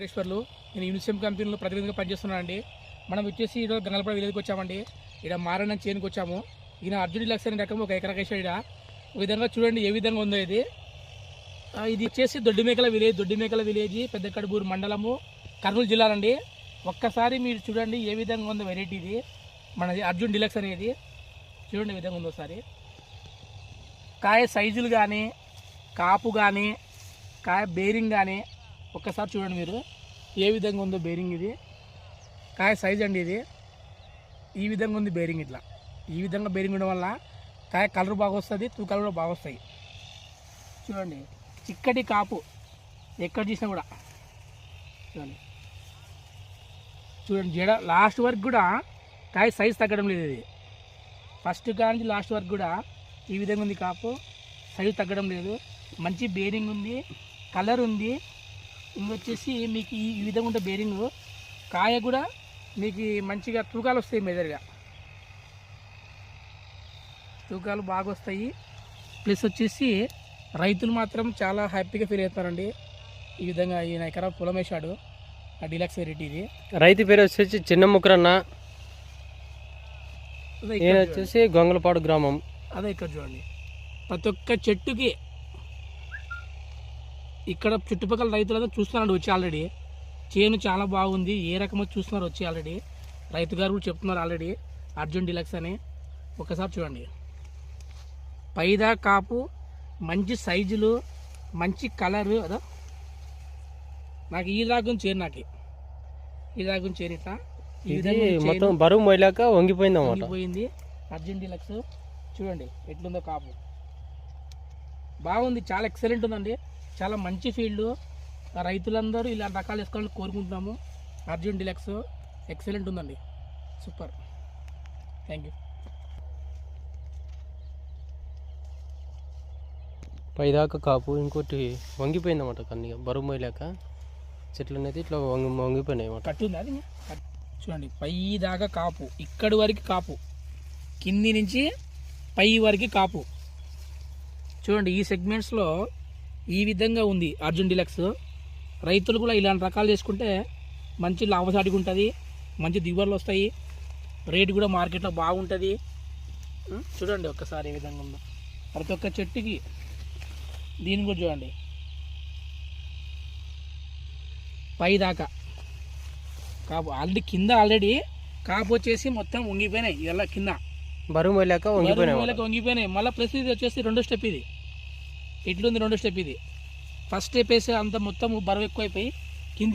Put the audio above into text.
వెంకటేశ్వర్లు. నేను యూనిసెమ్ కంపెనీలో ప్రతినిధిగా పనిచేస్తున్నాను అండి మనం వచ్చేసి ఈరోజు గంగలపడ విలేజ్కి వచ్చామండి. ఇక్కడ మారణ చేనుకు వచ్చాము. ఈయన అర్జున్ డిలక్స్ అనే రకం ఒక ఎకరాకేసాడు ఇక్కడ విధంగా చూడండి ఏ విధంగా ఉందో ఇది. ఇది వచ్చేసి దొడ్డిమేకల విలేజ్ దొడ్డిమేకల విలేజ్ పెద్ద కడుబూరు మండలము కర్నూలు జిల్లాలండి. ఒక్కసారి మీరు చూడండి ఏ విధంగా ఉందో వెరైటీ ఇది. మనది అర్జున్ డిలక్స్ అనేది. చూడండి ఏ విధంగా ఉందో ఒకసారి. కాయ సైజులు కానీ కాపు కానీ కాయ బేరింగ్ కానీ ఒక్కసారి చూడండి మీరు. ఏ విధంగా ఉందో బేరింగ్ ఇది. కాయ సైజ్ అండి ఇది. ఈ విధంగా ఉంది బేరింగ్ ఇట్లా. ఈ విధంగా బేరింగ్ ఉండడం వల్ల కాయ కలర్ బాగా వస్తుంది తూకాలు కూడా బాగా వస్తాయి. చూడండి. చిక్కటి కాపు. ఎక్కడ చూసినా కూడా. చూడండి. చూడండి జడ లాస్ట్ వరకు కూడా కాయ సైజ్ తగ్గడం లేదు ఇది. ఫస్ట్ కానీ లాస్ట్ వరకు కూడా ఈ విధంగా ఉంది కాపు. సైజ్ తగ్గడం లేదు. మంచి బేరింగ్ ఉంది. కలర్ ఉంది. ఇంకొచ్చేసి మీకు ఈ విధంగా ఉంటే బేరింగ్ కాయ కూడా మీకు మంచిగా తూకాలు వస్తాయి మెదడుగా. తూకాలు బాగా వస్తాయి. ప్లస్ వచ్చేసి రైతులు మాత్రం చాలా హ్యాపీగా ఫీల్ అవుతారండి ఈ విధంగా ఈయన ఎకరా పొలం వేశాడు ఆ డిలక్స్ వెరైటీ ఇది. రైతు పేరు వచ్చేసి చిన్న ముక్కరన్న ఈయన వచ్చేసి గొంగలపాడు గ్రామం. అదే ఇక్కడ చూడండి. ప్రతి ఒక్క చెట్టుకి ఇక్కడ చుట్టుపక్కల రైతులంతా చూస్తున్నాడు వచ్చి ఆల్రెడీ. చేను చాలా బాగుంది. ఏ రకమో చూస్తున్నారు వచ్చి ఆల్రెడీ. రైతు గారు కూడా చెప్తున్నారు ఆల్రెడీ. అర్జున్ డిలక్స్ అని. ఒకసారి చూడండి. పైదా కాపు మంచి సైజులు మంచి కలరు అదో. నాకు ఈ దాకా చేరు నాకు. ఈ దాకా చేరు ఇట్లా. మొత్తం బరువు మొయ్యలేక వంగిపోయింది. అన్నమాట పోయింది అర్జున్ డిలక్స్. చూడండి ఎట్లుందో కాపు. బాగుంది. చాలా ఎక్సలెంట్ ఉందండి. చాలా మంచి ఫీల్డ్. రైతులందరూ ఇలాంటి రకాలు వేసుకోవాలని కోరుకుంటున్నాము. అర్జున్ డిలక్స్ ఎక్సలెంట్ ఉందండి. సూపర్. Thank you. పైదాకా కాపు ఇంకోటి వంగిపోయింది అన్నమాట కన్నీగా. బరువు మొయ్యలేక చెట్లు అనేది ఇట్లా వంగి వంగిపోయినాయి అన్నమాట కట్టు ఉంది అది? కట్- చూడండి పై దాకా కాపు ఇక్కడి వరకు కాపు కింది నుంచి పై వరకు కాపు. చూడండి ఈ సెగ్మెంట్స్లో ఈ విధంగా ఉంది అర్జున్ డిలక్స్. రైతులు కూడా ఇలాంటి రకాలు చేసుకుంటే మంచి లాభసాటిగా ఉంటుంది మంచి దిగుబడులు వస్తాయి రేటు కూడా మార్కెట్లో బాగుంటుంది? చూడండి ఒక్కసారి ఏ విధంగా ఉందో. ప్రతి ఒక్క చెట్టుకి దీన్ని కూడా చూడండి. పై దాకా. కాపు ఆల్రెడీ కింద ఆల్రెడీ కాపు వచ్చేసి మొత్తం వంగిపోయినాయి ఇలా కింద. బరువు మొయ్యలేక వంగిపోయినాయి వంగిపోయినాయి మళ్ళీ. ప్లస్ ఇది వచ్చేసి రెండో స్టెప్ ఇది. ఇట్లుంది రెండో స్టెప్ ఇది. ఫస్ట్ స్టెప్ వేసి అంత మొత్తం బరువు ఎక్కువైపోయి కింద